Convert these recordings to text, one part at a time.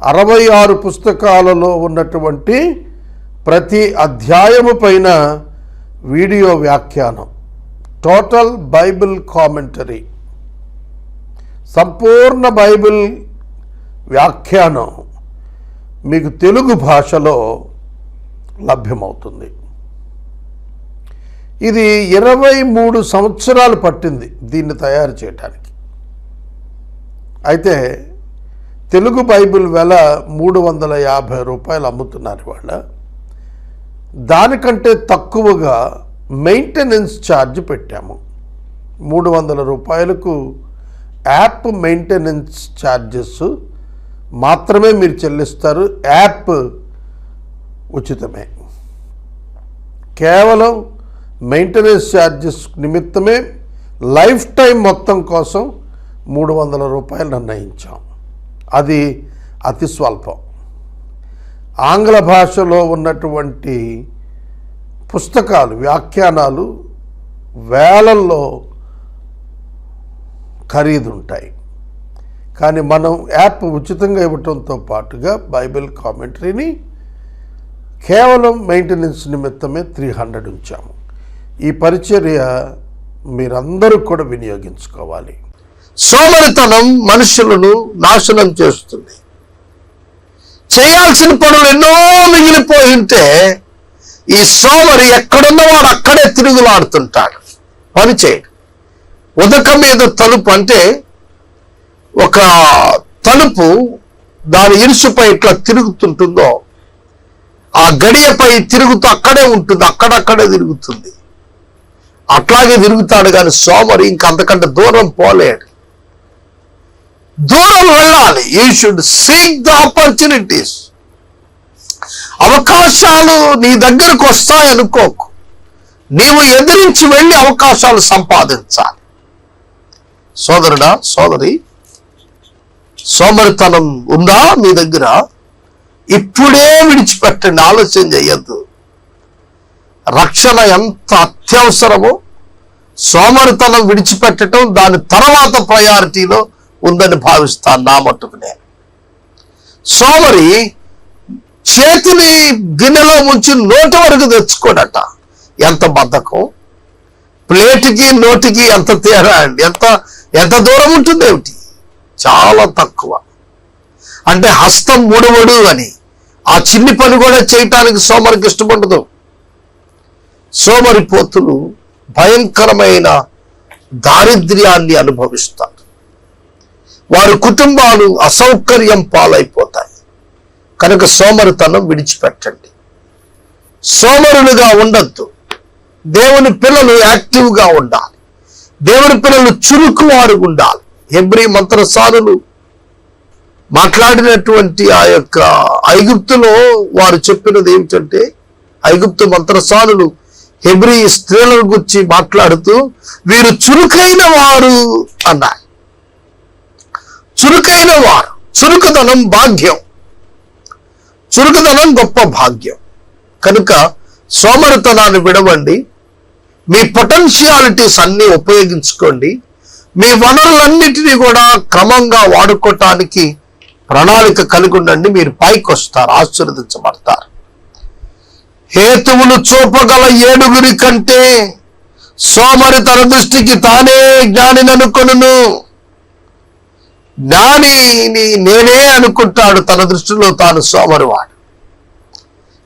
అరవై ఆరు పుస్తకాలలో ఉన్నటువంటి ప్రతి అధ్యాయము పైన వీడియో వ్యాఖ్యానం. టోటల్ బైబిల్ కామెంటరీ సంపూర్ణ బైబిల్ వ్యాఖ్యానం మీకు తెలుగు భాషలో లభ్యమవుతుంది. ఇది ఇరవై మూడు సంవత్సరాలు పట్టింది దీన్ని తయారు చేయడానికి అయితే తెలుగు బైబిల్ వెల మూడు వందల యాభై రూపాయలు అమ్ముతున్నారు వాళ్ళ దానికంటే తక్కువగా మెయింటెనెన్స్ ఛార్జ్ పెట్టాము. మూడు వందల రూపాయలకు యాప్ మెయింటెనెన్స్ ఛార్జెస్ మాత్రమే మీరు చెల్లిస్తారు. యాప్ ఉచితమే. కేవలం మెయింటెనెన్స్ ఛార్జెస్ నిమిత్తమే లైఫ్ టైం మొత్తం కోసం మూడు వందల రూపాయలు నిర్ణయించాం. అది అతి స్వల్పం. ఆంగ్ల భాషలో ఉన్నటువంటి పుస్తకాలు వ్యాఖ్యానాలు వేలల్లో ఖరీదు ఉంటాయి కానీ మనం యాప్ ఉచితంగా ఇవ్వటంతో పాటుగా బైబిల్ కామెంటరీని కేవలం మెయింటెనెన్స్ నిమిత్తమే త్రీ హండ్రెడ్ ఉంచాము. ఈ పరిచర్య మీరందరూ కూడా వినియోగించుకోవాలి. సోమరితనం మనుషులను నాశనం చేస్తుంది. చేయాల్సిన పనులు ఎన్నో మిగిలిపోయి ఉంటే ఈ సోమరి ఎక్కడున్నవాడు అక్కడే తిరుగులాడుతుంటాడు. పని చేయడు. ఉదక మీద తలుపు అంటే ఒక తలుపు దాని ఇరుసుపై ఇట్లా తిరుగుతుంటుందో ఆ గడియపై తిరుగుతూ అక్కడే ఉంటుంది అక్కడక్కడే తిరుగుతుంది. అట్లాగే తిరుగుతాడు కానీ సోమరి ఇంకంతకంటే దూరం పోలేడు. దూరం వెళ్ళాలి. You should seek the opportunities అవకాశాలు నీ దగ్గరకు వస్తాయనుకోకు నీవు ఎదిరించి వెళ్ళి అవకాశాలు సంపాదించాలి. సోదరుడా సోదరి సోమరితనం ఉందా మీ దగ్గర? ఇప్పుడే విడిచిపెట్టండి ఆలోచన చేయొద్దు. రక్షణ ఎంత అత్యవసరమో సోమరితనం విడిచిపెట్టడం దాని తర్వాత ప్రయారిటీలో ఉందని భావిస్తాను నా మట్టుకు నేను. సోమరి చేతిని గిన్నెలో ముంచి నోటి వరకు తెచ్చుకోడట. ఎంత బద్ధకం. ప్లేట్కి నోటికి ఎంత తేడా అండి. ఎంత ఎంత దూరం ఉంటుంది ఏమిటి? చాలా తక్కువ. అంటే హస్తం ముడువడు అని. ఆ చిన్ని పని కూడా చేయటానికి సోమరికి ఇష్టపడదు సోమరి పోతులు భయంకరమైన దారిద్ర్యాన్ని అనుభవిస్తారు వారి కుటుంబాలు అసౌకర్యం పాలైపోతాయి. కనుక సోమరితనం విడిచిపెట్టండి. సోమరులుగా ఉండద్దు. దేవుని పిల్లలు యాక్టివ్గా ఉండాలి. దేవుని పిల్లలు చురుకువారు ఉండాలి. హెబ్రి మంత్రసారులు మాట్లాడినటువంటి ఆ యొక్క ఐగుప్తులో వారు చెప్పినది ఏమిటంటే ఐగుప్తు మంత్రసారులు హెబ్రి స్త్రీల గురించి మాట్లాడుతూ వీరు చురుకైన వారు అన్నారు. చురుకైన వారు. చురుకుదనం భాగ్యం. చురుకుదనం గొప్ప భాగ్యం. కనుక సోమరితనాన్ని విడవండి. మీ పొటెన్షియాలిటీస్ అన్ని ఉపయోగించుకోండి. మీ వనరులన్నిటినీ కూడా క్రమంగా వాడుకోవటానికి ప్రణాళిక కలిగి ఉండండి మీరు పైకి వస్తారు ఆశీర్వదించబడతారు. హేతువులు చూపగల ఏడుగురి కంటే సోమరి తన దృష్టికి తానే జ్ఞానిననుకొను జ్ఞానిని నేనే అనుకుంటాడు తన దృష్టిలో తాను సోమరివాడు.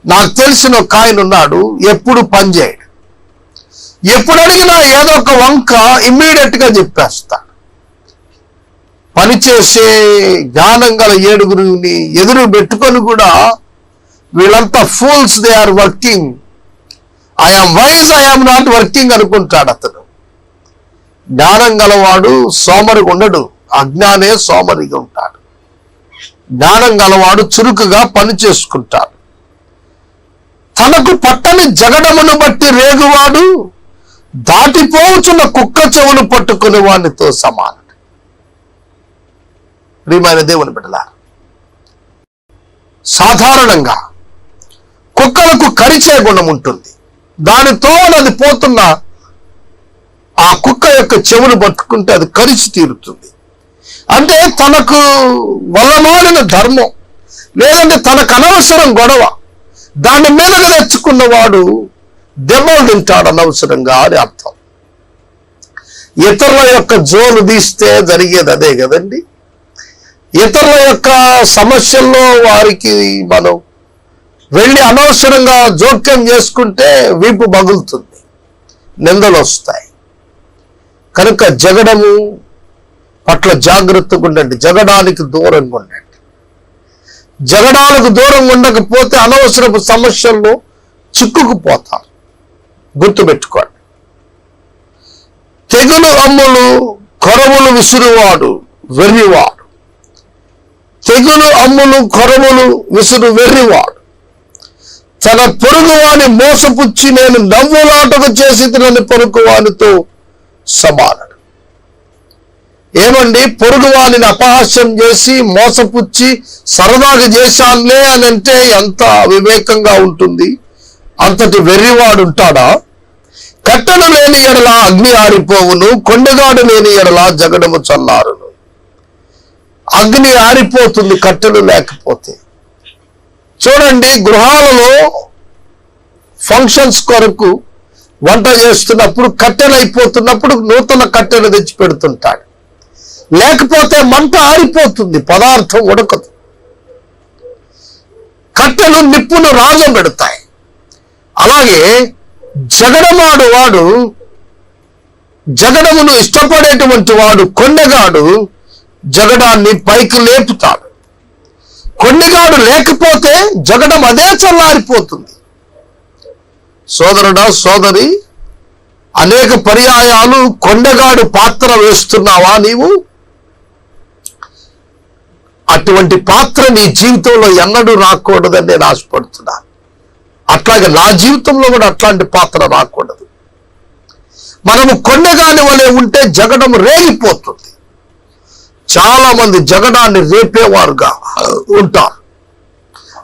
నాకు తెలిసిన ఒక ఆయన ఉన్నాడు ఎప్పుడు పనిచేయడు ఎప్పుడు అడిగినా ఏదో ఒక వంక ఇమ్మీడియట్గా చెప్పేస్తాడు పనిచేసే జ్ఞానం గల ఏడుగురిని ఎదురు పెట్టుకొని కూడా వీళ్ళంతా fools they are working I'm wise I'm not working అనుకుంటాడు అతను. జ్ఞానం గలవాడు సోమరిగా ఉండడు. అజ్ఞానే సోమరిగా ఉంటాడు. జ్ఞానం గలవాడు చురుకుగా పని చేసుకుంటాడు. తనకు పట్టని జగడమును బట్టి రేగువాడు దాటిపోచున్న కుక్క చెవులు పట్టుకునే వానితో సమానుడు. ప్రియమైన దేవుని బిడ్డల సాధారణంగా కుక్కలకు కరిచే గుణం ఉంటుంది. దానితో అది పోతున్న ఆ కుక్క యొక్క చెవులు పట్టుకుంటే అది కరిచి తీరుతుంది. అంటే తనకు వల్లమాలిన ధర్మం లేదంటే తనకు అనవసరం గొడవ దాని మీదగా తెచ్చుకున్నవాడు దెబ్బలు తింటాడు అనవసరంగా అని అర్థం. ఇతరుల యొక్క జోలు తీస్తే జరిగేది అదే కదండి. ఇతరుల యొక్క సమస్యల్లో వారికి మనం వెళ్ళి అనవసరంగా జోక్యం చేసుకుంటే వీపు మగులుతుంది నిందలు వస్తాయి. కనుక జగడము పట్ల జాగ్రత్తగా ఉండండి. జగడానికి దూరంగా ఉండండి. జగడాలకు దూరంగా ఉండకపోతే అనవసరపు సమస్యల్లో చిక్కుకుపోతారు. గుర్తుపెట్టుకోండి. తెగులు అమ్ములు కొరములు విసురువాడు వెర్రివాడు. తెగులు అమ్ములు కొరములు విసురు వెర్రివాడు. తన పొరుగువాని మోసపుచ్చి నేను నవ్వులాటకు చేసి తినని పొరుగువానితో సమానం. ఏమండి? పొరుగువానిని అపహాస్యం చేసి మోసపుచ్చి సరదాగా చేశానులే అని అంటే ఎంత వివేకంగా ఉంటుంది? అంతటి వెర్రివాడు ఉంటాడా? కట్టెలు లేని ఎడలా అగ్ని ఆరిపోవును కొండగాడు లేని ఎడలా జగడము చల్లారును. అగ్ని ఆరిపోతుంది కట్టెలు లేకపోతే. చూడండి గృహాలలో ఫంక్షన్స్ కొరకు వంట చేస్తున్నప్పుడు కట్టెలు అయిపోతున్నప్పుడు నూతన కట్టెలు తెచ్చి పెడుతుంటాడు లేకపోతే మంట ఆరిపోతుంది పదార్థం ఉడకదు. కట్టెలు నిప్పును రాజబెడతాయి అలాగే జగడమాడు వాడు జగడమును ఇష్టపడేటువంటి వాడు కొండగాడు జగడాన్ని పైకి లేపుతాడు. కొండగాడు లేకపోతే జగడం అదే చల్లారిపోతుంది. సోదరుడా సోదరి అనేక పర్యాయాలు కొండగాడు పాత్ర వేస్తున్నావా నీవు? అటువంటి పాత్ర నీ జీవితంలో ఎన్నడూ రాకూడదని నేను ఆశపడుతున్నా. అట్లాగే నా జీవితంలో కూడా అట్లాంటి పాత్ర రాకూడదు. మనము కొండగాని వలె ఉంటే జగడం రేగిపోతుంది. చాలా మంది జగడాన్ని రేపేవారుగా ఉంటారు.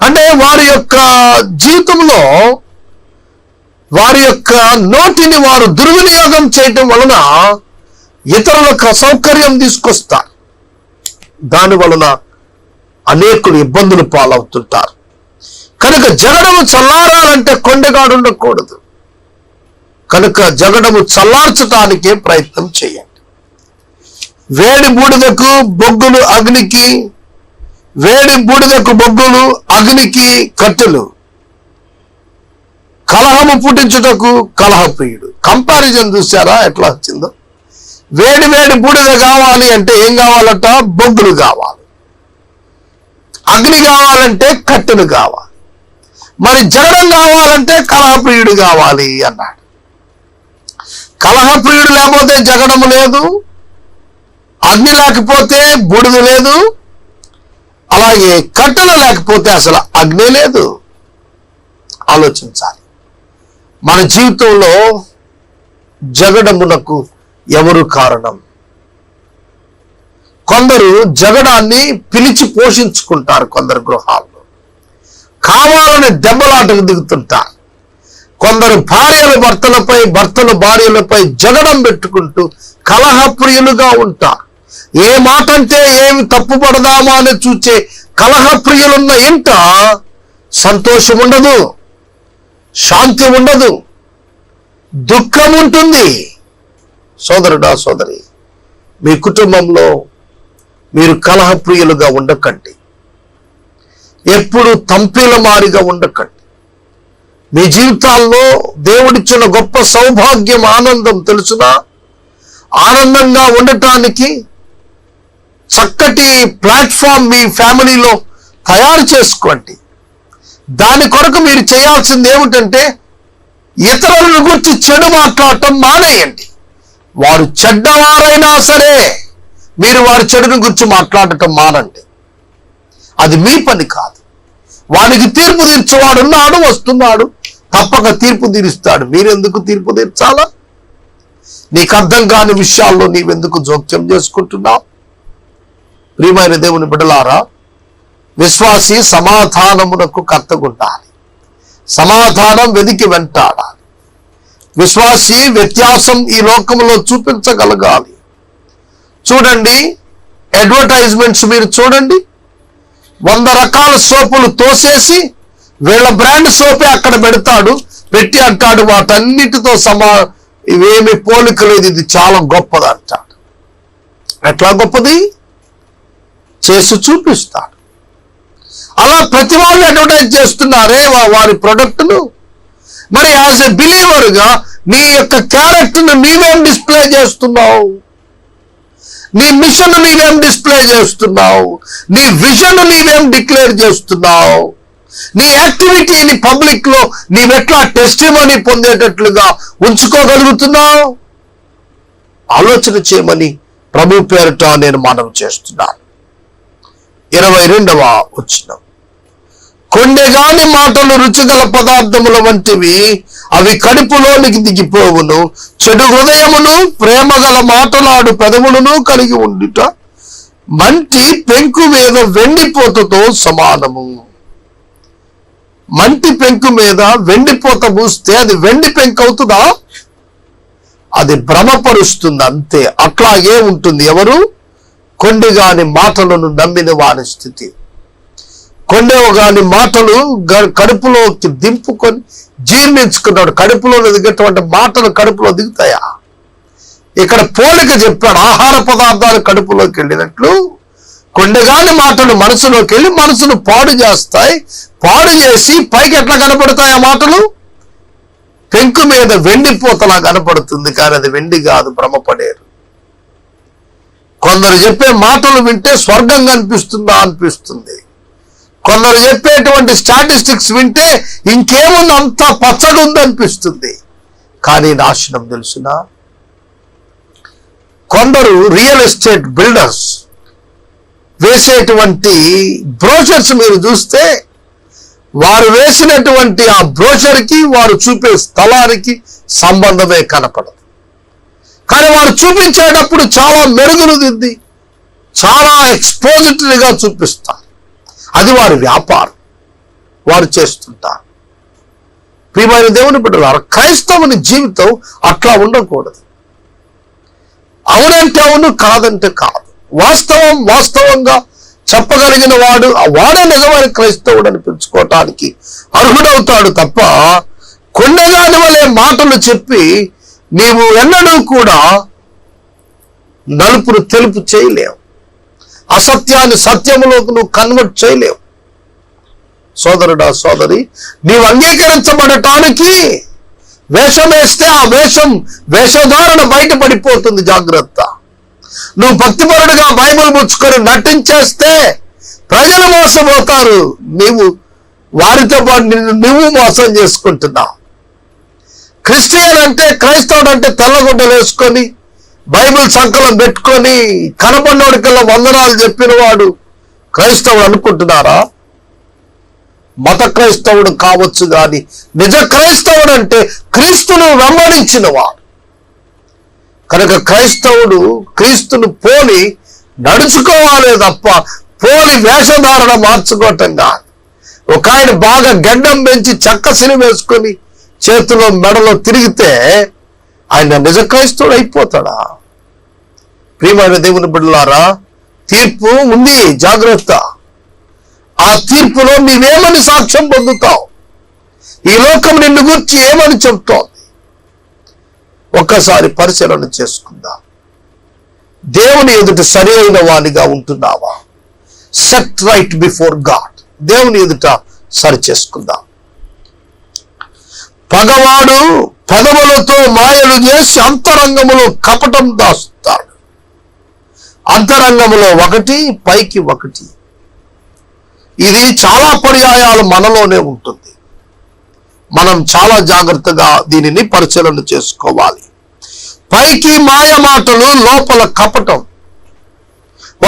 అంటే వారి యొక్క జీవితంలో వారి యొక్క నోటిని వారు దుర్వినియోగం చేయటం వలన ఇతరులకు అసౌకర్యం తీసుకొస్తారు. దాని వలన అనేకులు ఇబ్బందులు పాలవుతుంటారు. కనుక జగడము చల్లారాలంటే కొండగాడు ఉండకూడదు. కనుక జగడము చల్లార్చటానికే ప్రయత్నం చేయండి. వేడి బూడిదకు బొగ్గులు అగ్నికి వేడి బూడిదకు బొగ్గులు అగ్నికి కట్టెలు కలహము పుట్టించుటకు కలహప్రియుడు కంపారిజన్ చూసారా ఎట్లా వచ్చిందో? వేడి వేడి బూడిద కావాలి అంటే ఏం కావాలట? బొగ్గులు కావాలి. అగ్ని కావాలంటే కట్టెలు కావాలి. మరి జగడం కావాలంటే కలహప్రియుడు కావాలి అన్నాడు. కలహప్రియుడు లేకపోతే జగడము లేదు. అగ్ని లేకపోతే బూడిద లేదు. అలాగే కట్టెలు లేకపోతే అసలు అగ్ని లేదు. ఆలోచించాలి. మన జీవితంలో జగడమునకు ఎవరు కారణం? కొందరు జగడాన్ని పిలిచి పోషించుకుంటారు కొందరు గృహాల్లో. కావాలని దెబ్బలాటకు దిగుతుంటారు. కొందరు భార్యల భర్తలపై భర్తలు భార్యలపై జగడం పెట్టుకుంటూ కలహప్రియులుగా ఉంటారు. ఏ మాట అంటే ఏమి తప్పుపడదామా అని చూచే కలహప్రియులున్న ఇంట సంతోషం ఉండదు శాంతి ఉండదు దుఃఖం ఉంటుంది సోదరుడా సోదరి మీ కుటుంబంలో మీరు కలహప్రియులుగా ఉండకండి. ఎప్పుడు తంపీల మారిగా ఉండకండి. మీ జీవితాల్లో దేవుడిచ్చిన గొప్ప సౌభాగ్యం ఆనందం తెలుసునా? ఆనందంగా ఉండటానికి చక్కటి ప్లాట్ఫామ్ మీ ఫ్యామిలీలో తయారు చేసుకోండి. దాని కొరకు మీరు చేయాల్సింది ఏమిటంటే ఇతరులను గురించి చెడు మాట్లాడటం మానేయండి. వారు చెడ్డవారైనా సరే మీరు వారి చెడుని గురించి మాట్లాడటం మానండి. అది మీ పని కాదు. వానికి తీర్పు తీర్చేవాడు ఉన్నాడు వస్తున్నాడు. తప్పక తీర్పు తీరుస్తాడు. మీరెందుకు తీర్పు తీర్చాలా? నీకు అర్థం కాని విషయాల్లో నీవెందుకు జోక్యం చేసుకుంటున్నావు? ప్రియమైన దేవుని బిడలారా విశ్వాసి సమాధానమునకు కర్తగుండాలి సమాధానం వెదికి వెంటాడాలి. విశ్వాసి వ్యత్యాసం ఈ లోకంలో చూపించగలగాలి. చూడండి అడ్వర్టైజ్మెంట్స్ మీరు చూడండి. వంద రకాల సోపులు తోసేసి వీళ్ళ బ్రాండ్ సోపే అక్కడ పెడతాడు. పెట్టి అంటాడు వాటన్నిటితో సమా ఇవేమి పోలిక లేదు. ఇది చాలా గొప్పది అంటాడు. ఎట్లా గొప్పది? చేసి చూపిస్తాడు. అలా ప్రతి వాళ్ళు అడ్వర్టైజ్ చేస్తున్నారే వా- వారి ప్రొడక్టులు. మరి యాజ్ ఎ బిలీవర్గా నీ యొక్క క్యారెక్టర్ను నీవేం డిస్ప్లే చేస్తున్నావు? నీ మిషన్ నీవేం డిస్ప్లే చేస్తున్నావు? నీ విజన్ నీవేం డిక్లేర్ చేస్తున్నావు? నీ యాక్టివిటీని పబ్లిక్లో నీవెట్లా టెస్టిమనీ పొందేటట్లుగా ఉంచుకోగలుగుతున్నావు? ఆలోచన చేయమని ప్రభు పేరిట నేను మనం చేస్తున్నాను. ఇరవై రెండవ వచ్చినాం కొండెగాని మాటలు రుచిగల పదార్థముల వంటివి అవి కడుపులోనికి దిగిపోవును. చెడు హృదయమును ప్రేమగల మాటలాడు పెదవులను కలిగి ఉండుట మంటి పెంకు మీద వెండిపోతతో సమానము. మంటి పెంకు మీద వెండిపోత పూస్తే అది వెండి పెంకు అవుతుందా అది భ్రమపరుస్తుంది అంతే అట్లాగే ఉంటుంది ఎవరు? కొండిగాని మాటలను నమ్మిన వారి స్థితి. కొండెగాని మాటలు కడుపులోకి దింపుకొని జీర్ణించుకున్నాడు. కడుపులో దిగేటువంటి మాటలు కడుపులో దిగుతాయా? ఇక్కడ పోలిక చెప్పాడు ఆహార పదార్థాలు కడుపులోకి వెళ్ళినట్లు. కొండగాని మాటలు మనసులోకి వెళ్ళి మనసును పాడు చేస్తాయి. పాడు చేసి పైకి ఎట్లా కనపడతాయి ఆ మాటలు? పెంకు మీద వెండిపోతలా కనపడుతుంది కానీ అది వెండి కాదు భ్రమపడేరు కొందరు చెప్పే మాటలు వింటే స్వర్గం కనిపిస్తుందా? అనిపిస్తుంది. కొందరు చెప్పేటువంటి స్టాటిస్టిక్స్ వింటే ఇంకేముంది అంత పచ్చడి ఉందనిపిస్తుంది. కానీ నాశనం తెలుసునా? కొందరు రియల్ ఎస్టేట్ బిల్డర్స్ వేసేటువంటి బ్రోషర్స్ మీరు చూస్తే వారు వేసినటువంటి ఆ బ్రోషర్కి వారు చూపే స్థలానికి సంబంధమే కనపడదు. కానీ వారు చూపించేటప్పుడు చాలా మెరుగులు దిద్ది చాలా ఎక్స్పోజిటరీగా చూపిస్తారు. అది వారి వ్యాపారం. వారు చేస్తుంటారు. ప్రియమైన దేవుని బిడ్డలారు క్రైస్తవుని జీవితం అట్లా ఉండకూడదు. అవునంటే అవును కాదంటే కాదు. వాస్తవం వాస్తవంగా చెప్పగలిగిన వాడు ఆ వాడే నిజమైన క్రైస్తవుడు అనిపించుకోవటానికి అర్హుడవుతాడు తప్ప కొండగాని వలె మాటలు చెప్పి నీవు ఎన్నడూ కూడా నలుపును తెలుపు చేయలేవు. అసత్యాన్ని సత్యములోకి నువ్వు కన్వర్ట్ చేయలేవు. సోదరుడా సోదరి నీవు అంగీకరించబడటానికి వేషం వేస్తే ఆ వేషం వేషధారణ బయటపడిపోతుంది జాగ్రత్త. నువ్వు భక్తిపరుడుగా బైబిల్ ముచ్చుకొని నటించేస్తే ప్రజలు మోసపోతారు. నీవు వారితో పాటు నువ్వు మోసం చేసుకుంటున్నావు. క్రిస్టియన్ అంటే క్రైస్తవుడు అంటే తెల్లగుడ్డలు వేసుకొని బైబిల్ సంకలం పెట్టుకొని కనపడినోడికల్లా వందనాలు చెప్పిన వాడు క్రైస్తవుడు అనుకుంటున్నారా? మత క్రైస్తవుడు కావచ్చు కానీ నిజ క్రైస్తవుడు అంటే క్రీస్తును వెంబడించినవాడు కనుక క్రైస్తవుడు క్రీస్తును పోలి నడుచుకోవాలే తప్ప పోలి వేషధారణ మార్చుకోవటం కాదు. ఒక ఆయన బాగా గడ్డం పెంచి చెక్క సిని వేసుకొని చేతిలో మెడలో తిరిగితే ఆయన నిజ క్రైస్తవుడు అయిపోతాడా? ప్రియమైన దేవుని బిడ్డలారా తీర్పు ఉంది జాగ్రత్త. ఆ తీర్పులో నీవేమని సాక్ష్యం పొందుతావు? ఈ లోకం నిన్ను గురించి ఏమని చెబుతోంది ఒక్కసారి పరిశీలన చేసుకుందాం. దేవుని ఎదుట సరి అయిన వానిగా ఉంటున్నావా? సెట్ రైట్ బిఫోర్ గాడ్ దేవుని ఎదుట సరి చేసుకుందాం. పగవాడు పెదవులతో మాయలు చేసి అంతరంగములో కపటం దాస్తాడు. అంతరంగములో ఒకటి పైకి ఒకటి. ఇది చాలా పర్యాయాలు మనలోనే ఉంటుంది. మనం చాలా జాగ్రత్తగా దీనిని పరిశీలన చేసుకోవాలి. పైకి మాయ మాటలు లోపల కపటం.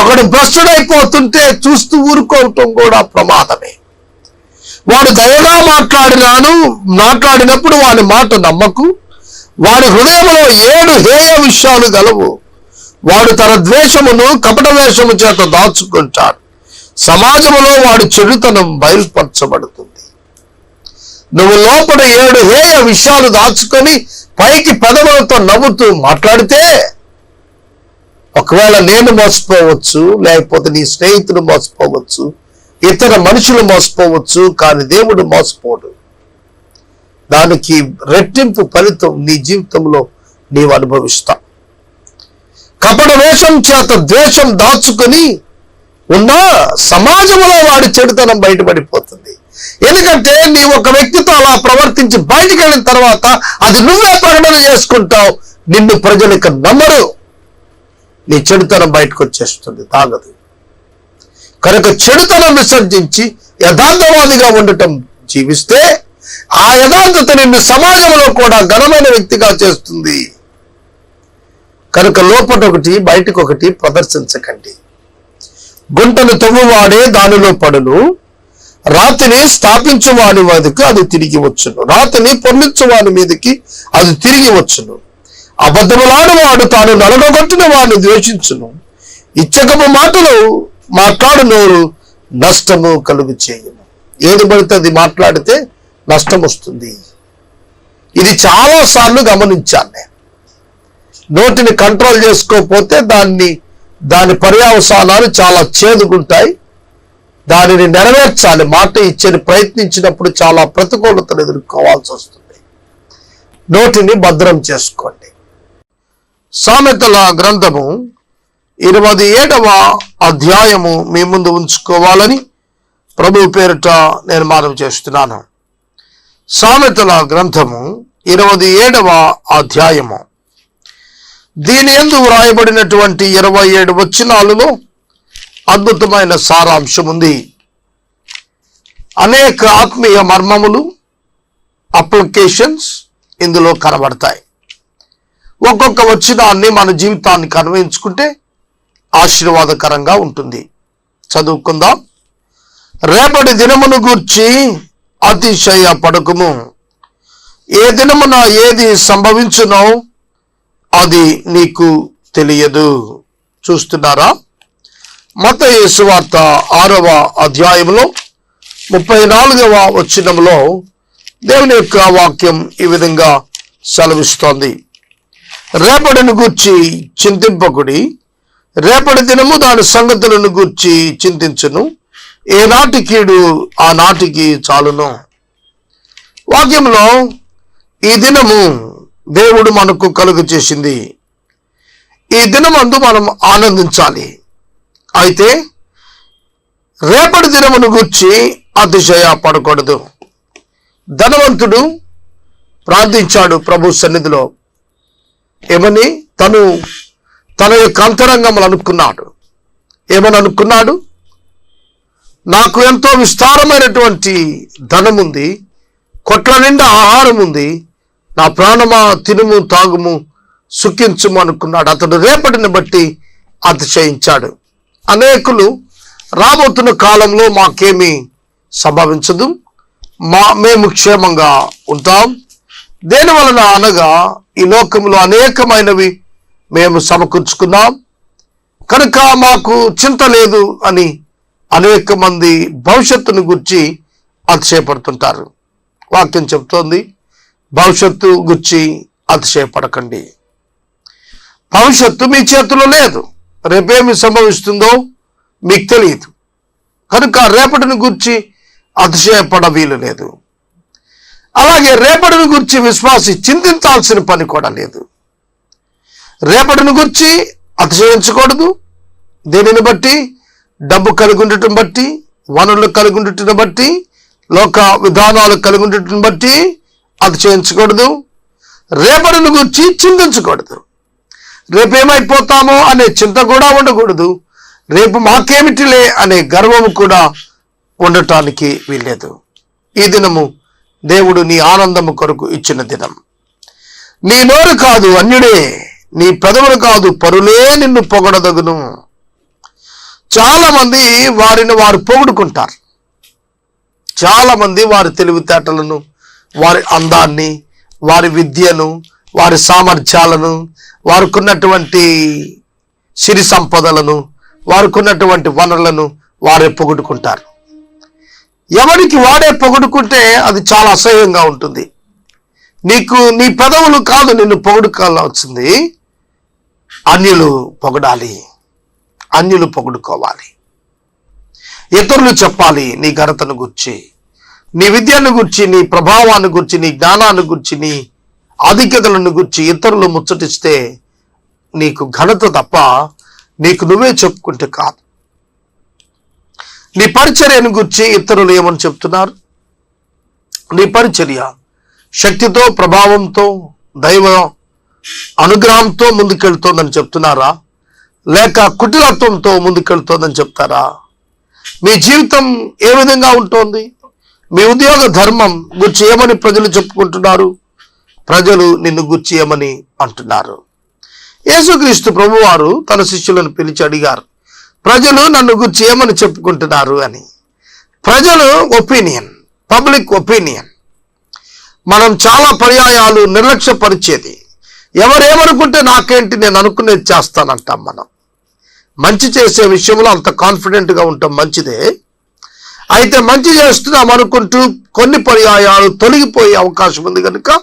ఒకడు భ్రష్టుడైపోతుంటే చూస్తూ ఊరుకోవటం కూడా ప్రమాదమే. వాడు దయగా మాట్లాడినాను మాట్లాడినప్పుడు వాడి మాట నమ్మకు. వాడి హృదయంలో ఏడు హేయ విషయాలు గలవు. వాడు తన ద్వేషమును కపట వేషము చేత దాచుకుంటాడు. సమాజంలో వాడి చెడుతనం బయలుపరచబడుతుంది. నువ్వు లోపల ఏడు హేయ విషయాలు దాచుకొని పైకి పెదవులతో నవ్వుతూ మాట్లాడితే ఒకవేళ నేను మోసపోవచ్చు లేకపోతే నీ స్నేహితుడు మోసపోవచ్చు ఇతర మనుషులు మోసపోవచ్చు కానీ దేవుడు మోసపోడు. దానికి రెట్టింపు ఫలితం నీ జీవితంలో నీవు అనుభవిస్తా. కపట వేషం చేత ద్వేషం దాచుకొని ఉన్న సమాజంలో వాడి చెడుతనం బయటపడిపోతుంది. ఎందుకంటే నీ ఒక వ్యక్తితో అలా ప్రవర్తించి బయటికి వెళ్ళిన తర్వాత అది నువ్వే ప్రకటన చేసుకుంటావు. నిన్ను ప్రజలకు నమ్మరు. నీ చెడుతనం బయటకు వచ్చేస్తుంది తాగదు. కనుక చెడుతనం విసర్జించి యథార్థవాదిగా ఉండటం జీవిస్తే ఆ యథార్థత నిన్ను సమాజంలో కూడా ఘనమైన వ్యక్తిగా చేస్తుంది. కనుక లోపట ఒకటి బయటకు ఒకటి ప్రదర్శించకండి. గుంటను తవ్వువాడే దానిలో పడును. రాతిని స్థాపించు వాని మీదకి అది తిరిగి వచ్చును. రాతిని పొందించువాని మీదకి అది తిరిగి వచ్చును. అబద్ధములాడు వాడు తాను నలగొట్టిన వాడిని ద్వేషించును. ఇచ్చకపు మాటలు మాట్లాడు నోరు నష్టము కలుగు చేయను ఏది పడితే అది మాట్లాడితే నష్టం వస్తుంది. ఇది చాలాసార్లు గమనించాను నేను. నోటిని కంట్రోల్ చేసుకోకపోతే దాన్ని దాని పర్యావసానాలు చాలా చేదుకుంటాయి. దానిని నెరవేర్చాలి. మాట ఇచ్చని ప్రయత్నించినప్పుడు చాలా ప్రతికూలతను ఎదుర్కోవాల్సి వస్తుంది. నోటిని భద్రం చేసుకోండి. సామెతల గ్రంథము ఇరవై ఏడవ అధ్యాయము మీ ముందు ఉంచుకోవాలని ప్రభు పేరిట నేను మనవి చేస్తున్నాను. సామెతల గ్రంథము ఇరవై ఏడవ అధ్యాయము. దీని ఎందు వ్రాయబడినటువంటి ఇరవై ఏడు వచనాలలో అద్భుతమైన సారాంశం ఉంది అనేక ఆత్మీయ మర్మములు అప్లికేషన్స్ ఇందులో కనబడతాయి. ఒక్కొక్క వచనాన్ని మన జీవితాన్ని కన్వయించుకుంటే ఆశీర్వాదకరంగా ఉంటుంది. చదువుకుందాం. రేపటి దినమును గూర్చి అతిశయ పడకము ఏ దినమున ఏది సంభవించునో అది నీకు తెలియదు. చూస్తున్నారా? మత యేసువార్త ఆరవ అధ్యాయంలో ముప్పై నాలుగవ వచ్చినంలో దేవుని యొక్క వాక్యం ఈ విధంగా సెలవిస్తోంది. రేపటిని గూర్చి చింతింపకుడి రేపటి దినము దాని సంగతులను గూర్చి చింతించును. ఏ నాటికీడు ఆ నాటికి చాలును. వాక్యంలో ఈ దినము దేవుడు మనకు కలుగు చేసింది. ఈ దినమందు మనం ఆనందించాలి. అయితే రేపటి దినమును గూర్చి అతిశయ పడకూడదు ధనవంతుడు ప్రార్థించాడు ప్రభు సన్నిధిలో. ఏమని? తను తన యొక్క అంతరంగములు అనుకున్నాడు. ఏమని అనుకున్నాడు? నాకు ఎంతో విస్తారమైనటువంటి ధనం ఉంది కొట్ల నిండా ఆహారం ఉంది నా ప్రాణమా తినుము తాగుము సుఖించుము అనుకున్నాడు. అతడు రేపటిని బట్టి అతిశయించాడు. అనేకులు రాబోతున్న కాలంలో మాకేమీ సంభవించదు. మా మేము క్షేమంగా ఉంటాం. దేని వలన అనగా ఈ లోకంలో అనేకమైనవి మేము సమకూర్చుకున్నాం కనుక మాకు చింత లేదు అని అనేక మంది భవిష్యత్తును గుర్చి అతిశయపడుతుంటారు. వాక్యం చెబుతోంది భవిష్యత్తు గుర్చి అతిశయపడకండి. భవిష్యత్తు మీ చేతిలో లేదు. రేపేమి సంభవిస్తుందో మీకు తెలియదు. కనుక రేపటిని గుర్చి అతిశయపడ వీలు లేదు. అలాగే రేపటిని గురించి విశ్వాసి చింతించాల్సిన పని కూడా లేదు. రేపటిని గురించి అతిశయించకూడదు. దేనిని బట్టి డబ్బు కలిగి ఉండటం బట్టి వనరులు కలిగి ఉండటం బట్టి లోక విధానాలు కలిగి ఉండటం బట్టి అతిశయించకూడదు. రేపటిని గురించి చింతించకూడదు. రేపేమైపోతామో అనే చింత కూడా ఉండకూడదు. రేపు మాకేమిటిలే అనే గర్వము కూడా ఉండటానికి వీల్లేదు. ఈ దినము దేవుడు నీ ఆనందము కొరకు ఇచ్చిన దినం. నీ నోరు కాదు అన్యుడే. నీ పెదవులు కాదు పరులే నిన్ను పొగడదగును. చాలామంది వారిని వారు పొగుడుకుంటారు. చాలామంది వారి తెలివితేటలను వారి అందాన్ని వారి విద్యను వారి సామర్థ్యాలను వారికున్నటువంటి సిరి సంపదలను వారికున్నటువంటి వనరులను వారే పొగుడుకుంటారు. ఎవరికి వాడే పొగుడుకుంటే అది చాలా అసహ్యంగా ఉంటుంది. నీకు నీ పెదవులు కాదు నిన్ను పొగుడుకోవాల్సింది అన్యులు పొగడాలి అన్యులు పొగుడుకోవాలి. ఇతరులు చెప్పాలి నీ ఘనతను గుర్చి నీ విద్యను గుర్చి నీ ప్రభావాన్ని గుర్చి నీ జ్ఞానాన్ని గుర్చి నీ ఆధిక్యతలను గుర్చి ఇతరులు ముచ్చటిస్తే నీకు ఘనత తప్ప నీకు నువ్వే చెప్పుకుంటే కాదు. నీ పరిచర్యను గుర్చి ఇతరులు ఏమని చెప్తున్నారు? నీ పరిచర్య శక్తితో ప్రభావంతో దైవ అనుగ్రహంతో ముందుకెళ్తోందని చెప్తున్నారా? లేక కుటిలత్వంతో ముందుకెళ్తోందని చెప్తారా? మీ జీవితం ఏ విధంగా ఉంటుంది? మీ ఉద్యోగ ధర్మం గుర్చి ఏమని ప్రజలు చెప్పుకుంటున్నారు? ప్రజలు నిన్ను గుర్చి ఏమని అంటున్నారు? యేసుక్రీస్తు ప్రభువారు తన శిష్యులను పిలిచి అడిగారు ప్రజలు నన్ను గుర్చి ఏమని చెప్పుకుంటున్నారు? అని. ప్రజలు ఒపీనియన్ పబ్లిక్ ఒపీనియన్. మనం చాలా పర్యాయాలు నిర్లక్ష్యపరిచేది. ఎవరేమనుకుంటే నాకేంటి నేను అనుకునేది చేస్తానంటాం మనం. మంచి చేసే విషయంలో అంత కాన్ఫిడెంట్గా ఉంటాం మంచిదే. అయితే మంచి చేస్తున్నాం అనుకుంటూ కొన్ని పర్యాయాలు తొలగిపోయే అవకాశం ఉంది కనుక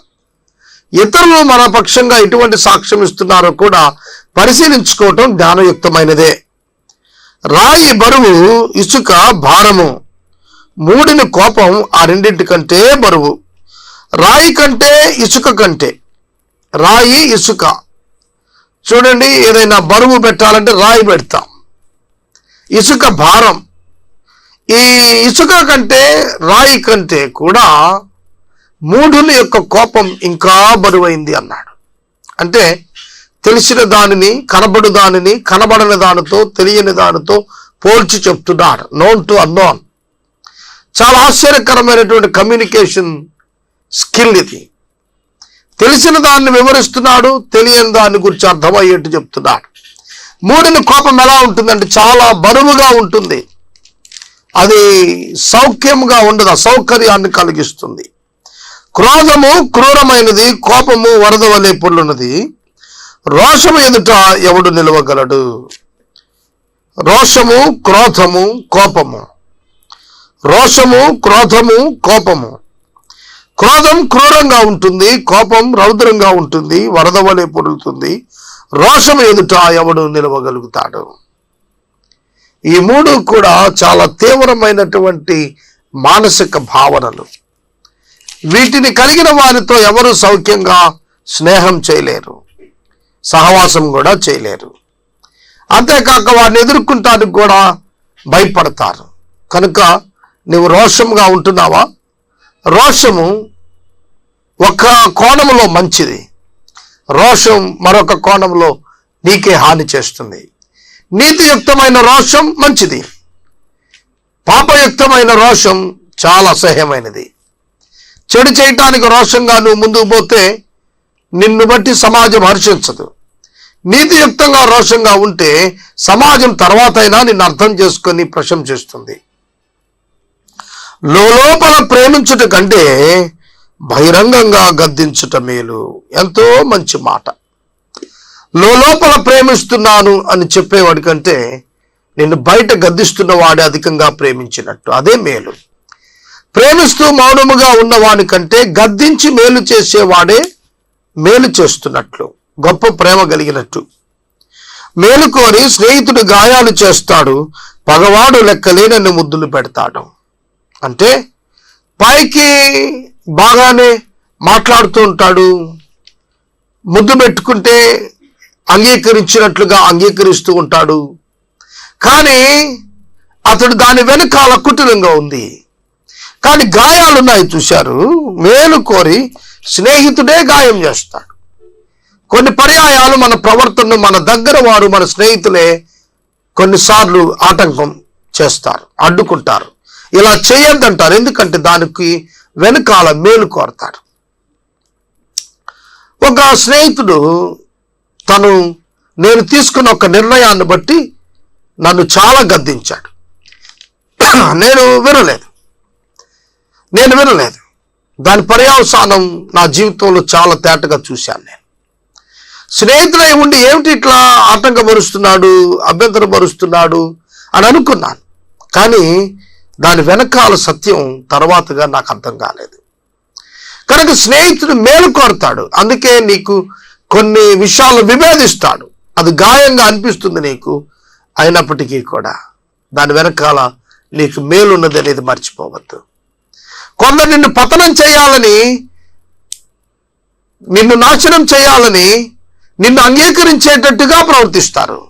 ఇతరులు మన పక్షంగా ఎటువంటి సాక్ష్యం ఇస్తున్నారో కూడా పరిశీలించుకోవటం జ్ఞానయుక్తమైనదే. రాయి బరువు ఇసుక భారము. మూడిని కోపం ఆ రెండింటి కంటే బరువు. రాయి కంటే ఇసుక కంటే. రాయి ఇసుక. చూడండి ఏదైనా బరువు పెట్టాలంటే రాయి పెడతాం. ఇసుక భారం. ఈ ఇసుక కంటే రాయి కంటే కూడా మూఢుల యొక్క కోపం ఇంకా బరువైంది అన్నాడు. అంటే తెలిసిన దానిని కనబడు దానిని కనబడని దానితో తెలియని దానితో పోల్చి చెప్తున్నాడు. నోన్ టు అన్నోన్ చాలా ఆశ్చర్యకరమైనటువంటి కమ్యూనికేషన్ స్కిల్ ఇది. తెలిసిన దాన్ని వివరిస్తున్నాడు తెలియని దాన్ని గురించి అర్థమయ్యేట్టు చెప్తున్నాడు. మూడిని కోపం ఎలా ఉంటుందంటే చాలా బరువుగా ఉంటుంది. అది సౌఖ్యంగా ఉండదు అసౌకర్యాన్ని కలిగిస్తుంది. క్రోధము క్రూరమైనది కోపము వరద వలె పొల్లున్నది రోషము ఎదుట ఎవడు నిలవగలడు? రోషము క్రోధము కోపము. రోషము క్రోధము కోపము. క్రోధం క్రూరంగా ఉంటుంది కోపం రౌద్రంగా ఉంటుంది వరద వలె పొరులుతుంది రోషం ఎదుట ఎవడు నిలవగలుగుతాడు? ఈ మూడు కూడా చాలా తీవ్రమైనటువంటి మానసిక భావనలు. వీటిని కలిగిన వారితో ఎవరు సౌఖ్యంగా స్నేహం చేయలేరు సహవాసం కూడా చేయలేరు. అంతేకాక వారిని ఎదుర్కొంటానికి కూడా భయపడతారు. కనుక నువ్వు రోషంగా ఉంటున్నావా? రోషము ఒక కోణంలో మంచిది. రోషం మరొక కోణంలో నీకే హాని చేస్తుంది. నీతియుక్తమైన రోషం మంచిది. పాపయుక్తమైన రోషం చాలా అసహ్యమైనది. చెడు చేయటానికి రోషంగా నువ్వు ముందుకు పోతే నిన్ను బట్టి సమాజం హర్షించదు. నీతియుక్తంగా రోషంగా ఉంటే సమాజం తర్వాత అయినా నిన్ను అర్థం చేసుకొని ప్రశంసిస్తుంది. లోపల ప్రేమించుట కంటే బహిరంగంగా గద్దించుట మేలు. ఎంతో మంచి మాట. లోపల ప్రేమిస్తున్నాను అని చెప్పేవాడి కంటే నిన్ను బయట గద్దిస్తున్న వాడే అధికంగా ప్రేమించినట్టు. అదే మేలు. ప్రేమిస్తూ మౌనముగా ఉన్నవాని కంటే గద్దించి మేలు చేసేవాడే మేలు చేస్తున్నట్లు. గొప్ప ప్రేమ కలిగినట్టు. మేలుకోరి స్నేహితుడు గాయాలు చేస్తాడు. పగవాడు లెక్కలేనన్ని ముద్దులు పెడతాడు. అంటే పైకి బాగానే మాట్లాడుతూ ఉంటాడు. ముద్దు పెట్టుకుంటే అంగీకరించినట్లుగా అంగీకరిస్తూ ఉంటాడు. కానీ అతడు దాని వెనుకాల కుటిలంగా ఉంది. కానీ గాయాలున్నాయి చూశారు. మేలు కోరి స్నేహితుడే గాయం చేస్తాడు. కొన్ని పర్యాయాలు మన ప్రవర్తనను మన దగ్గర వారు మన స్నేహితులే కొన్నిసార్లు ఆటంకం చేస్తారు అడ్డుకుంటారు. ఇలా చేయొద్దంటారు. ఎందుకంటే దానికి వెనకాల మేలు కోరతారు. ఒక స్నేహితుడు తను నేను తీసుకున్న ఒక నిర్ణయాన్ని బట్టి నన్ను చాలా గద్దించాడు. నేను వినలేదు. నేను వినలేదు. దాని పర్యవసానం నా జీవితంలో చాలా తేటగా చూశాను నేను. స్నేహితులై ఉండి ఏమిటి ఇట్లా ఆటంకపరుస్తున్నాడు అభ్యంతరపరుస్తున్నాడు అని అనుకున్నాను. కానీ దాని వెనకాల సత్యం తర్వాతగా నాకు అర్థం కాలేదు. కనుక స్నేహితుడు మేలు కోరుతాడు. అందుకే నీకు కొన్ని విషయాలు విభేదిస్తాడు. అది గాయంగా అనిపిస్తుంది నీకు. అయినప్పటికీ కూడా దాని వెనకాల నీకు మేలున్నది అనేది మర్చిపోవద్దు. కొందరు నిన్ను పతనం చేయాలని నిన్ను నాశనం చేయాలని నిన్ను అంగీకరించేటట్టుగా ప్రవర్తిస్తారు.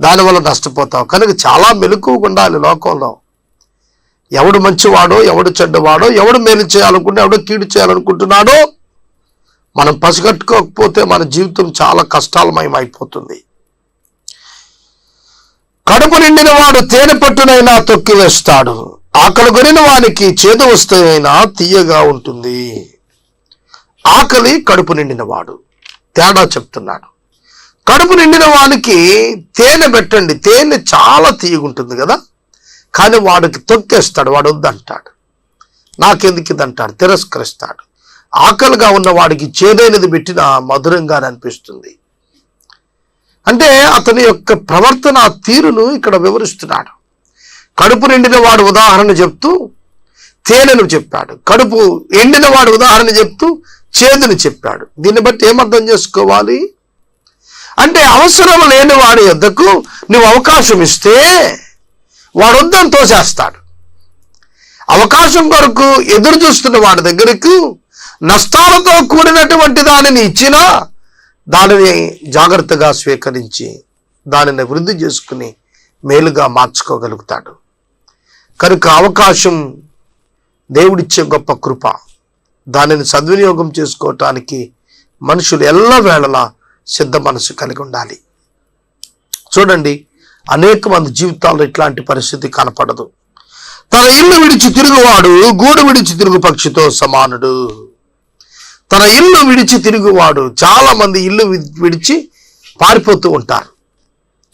దానివల్ల నష్టపోతావు. కనుక చాలా మెలకువగా ఉండాలి లోకంలో. ఎవడు మంచివాడో ఎవడు చెడ్డవాడో ఎవడు మేలు చేయాలనుకుంటే ఎవడు కీడు చేయాలనుకుంటున్నాడో మనం పసిగట్టుకోకపోతే మన జీవితం చాలా కష్టాలమయం అయిపోతుంది కడుపు నిండిన వాడు తేనె పట్టునైనా తొక్కి వేస్తాడు. ఆకలి కొనిన వానికి చేదు వస్తువైనా తీయగా ఉంటుంది. ఆకలి కడుపు నిండిన వాడు తేడా చెప్తున్నాడు. కడుపు నిండిన వానికి తేనె పెట్టండి తేనె చాలా తీయగుంటుంది కదా. కానీ వాడికి తొక్కేస్తాడు వాడు వద్దంటాడు. నాకెందుకు ఇది అంటాడు తిరస్కరిస్తాడు. ఆకలిగా ఉన్న వాడికి చేదైనది పెట్టిన మధురంగా అనిపిస్తుంది. అంటే అతని యొక్క ప్రవర్తన తీరును ఇక్కడ వివరిస్తున్నాడు. కడుపు నిండిన వాడు ఉదాహరణ చెప్తూ తేనెను చెప్పాడు. కడుపు ఎండిన వాడు ఉదాహరణ చెప్తూ చేదును చెప్పాడు. దీన్ని బట్టి ఏమర్థం చేసుకోవాలి? అంటే అవసరం లేని వాడి యొద్దకు నువ్వు అవకాశం ఇస్తే వాడు వద్దని తోసేస్తాడు. అవకాశం కొరకు ఎదురు చూస్తున్న వాడి దగ్గరకు నష్టాలతో కూడినటువంటి దానిని ఇచ్చినా దానిని జాగ్రత్తగా స్వీకరించి దానిని వృద్ధి చేసుకుని మేలుగా మార్చుకోగలుగుతాడు. కనుక అవకాశం దేవుడిచ్చే గొప్ప కృప. దానిని సద్వినియోగం చేసుకోవటానికి మనుషులు ఎల్లవేళలా సిద్ధ మనసు కలిగి ఉండాలి. చూడండి అనేక మంది జీవితాల్లో ఇట్లాంటి పరిస్థితి కనపడదు. తన ఇల్లు విడిచి తిరుగువాడు గూడు విడిచి తిరుగు పక్షితో సమానుడు. తన ఇల్లు విడిచి తిరుగువాడు చాలా మంది ఇల్లు వి- విడిచి పారిపోతూ ఉంటారు.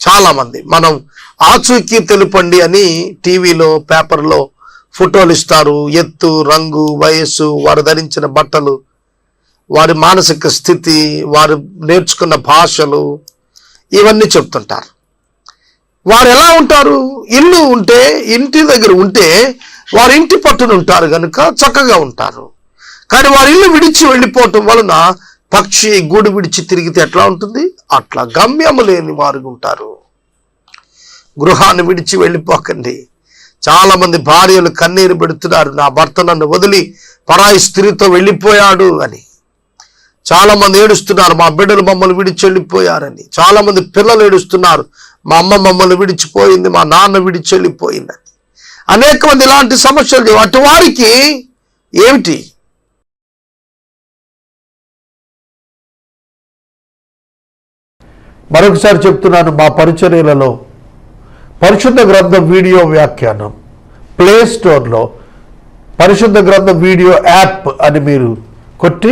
చాలా మంది మనం ఆచూకీ తెలుపండి అని టీవీలో పేపర్లో ఫోటోలు ఇస్తారు. ఎత్తు రంగు వయస్సు వారు ధరించిన బట్టలు వారి మానసిక స్థితి వారు నేర్చుకున్న భాషలు ఇవన్నీ చెప్తుంటారు. వారు ఎలా ఉంటారు? ఇల్లు ఉంటే ఇంటి దగ్గర ఉంటే వారి ఇంటి పట్టున ఉంటారు కనుక చక్కగా ఉంటారు. కానీ వారి ఇల్లు విడిచి వెళ్ళిపోవటం వలన పక్షి గూడు విడిచి తిరిగితే ఎట్లా ఉంటుంది? అట్లా గమ్యము లేని వారు ఉంటారు. గృహాన్ని విడిచి వెళ్ళిపోకండి. చాలా మంది భార్యలు కన్నీరు పెడుతున్నారు. నా భర్త నన్ను వదిలి పరాయి స్త్రీతో వెళ్ళిపోయాడు అని. చాలా మంది ఏడుస్తున్నారు మా బిడ్డలు మమ్మల్ని విడిచి వెళ్ళిపోయారని. చాలా మంది పిల్లలు ఏడుస్తున్నారు మా అమ్మ మమ్మల్ని విడిచిపోయింది మా నాన్న విడిచి వెళ్ళిపోయిందని. అనేక మంది ఇలాంటి సమస్యలు అటు వారికి ఏమిటి? మరొకసారి చెప్తున్నాను మా పరిచర్యలలో పరిశుద్ధ గ్రంథం వీడియో వ్యాఖ్యానం. ప్లే స్టోర్లో పరిశుద్ధ గ్రంథం వీడియో యాప్ అని మీరు కొట్టి